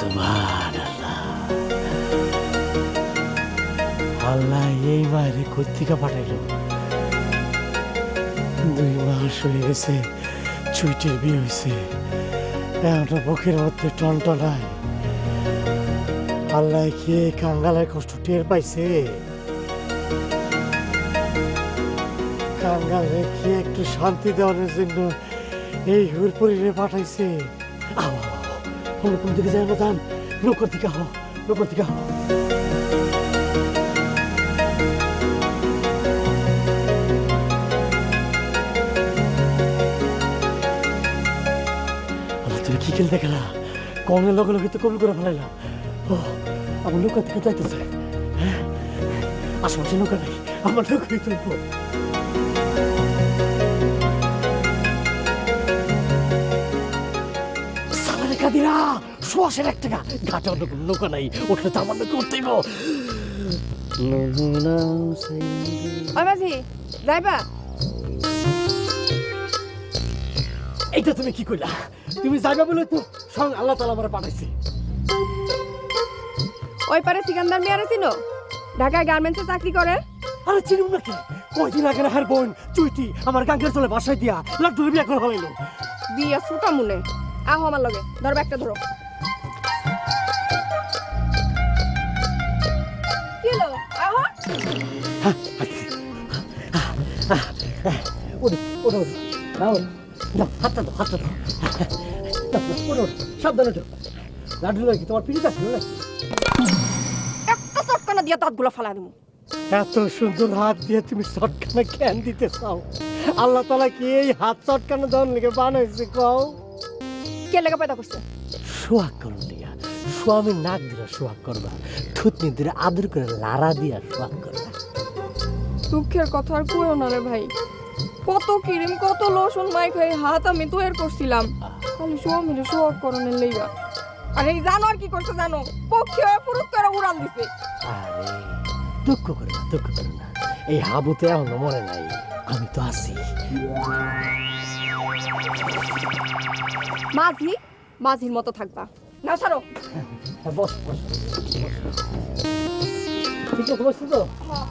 সুবহান এই বাইরে কর্তিকা পাঠাইল। দুই মাস হয়ে গেছে চুইটির বিয়ে হয়েছে একটা হ্যাঁ, বুকের মধ্যে টনটনায়। আল্লাহ কি কাঙ্গালের কষ্ট টের পাইছে? কাঙ্গালে কি একটু শান্তি দেওয়ার জন্য এই হুরপুরিরে পাঠাইছে? আমার হলো কোন দিকে যায় না যান নৌকর দিকে হো নৌকর দিকে হো আল্লাহ, তুমি কি খেলতে গেলা? কমের লগে লগে তো কবুল করে ফেলাইলা। ও, আমার নৌকা থেকে যাইতেছে। হ্যাঁ? আশেপাশে নৌকা নেই, আমার নৌকাই তুলবো সালারে কাদিরা শোয়াশের এক টাকা। ঘাটে অন্য কোনো নৌকা নাই উঠলে তো আমার নৌকা ওই মাঝি যাইবা? এইটা তুমি কি কইলা? তুমি যাবে বলে তো সঙ্গ আল্লাহ তালা আমার পাঠাইছে। ওই পারে সিকান্দার মেয়ারে চিনো? ঢাকায় গার্মেন্টসে চাকরি করে। আরে চিনুম নাকি কয়দিন আগে হার বোন চুইটি আমার গাঙ্গের চলে বাসায় দিয়া লাড্ডুর বিয়া করে ফেলাইলো। বিয়া ছোটা মনে আহো আমার লগে ধরো একটা ধরো। হাতটা দাও হাতটা দাও সাবধানে নাকি তোমার পিড়িতে আসলো না একটা চটকানা দিয়া দাঁতগুলো ফালা এত সুন্দর হাত দিয়ে তুমি চটকানা জ্ঞান দিতে চাও? আল্লাহ তালা কি এই হাত চটকানো দেওয়ার লিগে বানাইছে কও? কে লেগে পয়দা করছে? সোহাগ করুন লিগা স্বামীর নাক দিলা সোহাগ করবা। থুতনি দিলে আদর করে লারা দিয়া সোহাগ করবা। দুঃখের কথা আর কইও না রে ভাই। কত ক্রিম কত লোশন মাইক হয়ে হাত আমি তৈরি করছিলাম। খালি মিলে শো করণের লেগা আর এই জানো আর কি করছে জানো? পক্ষে পুরুষ করে উড়াল দিছে। আরে দুঃখ করে না দুঃখ করে না। এই হাবু তো এখনও মনে নাই। আমি তো আছি মাঝি মাঝির মতো থাকবা। না সারো বস বস। ঠিক আছে বসছি তো? হ্যাঁ।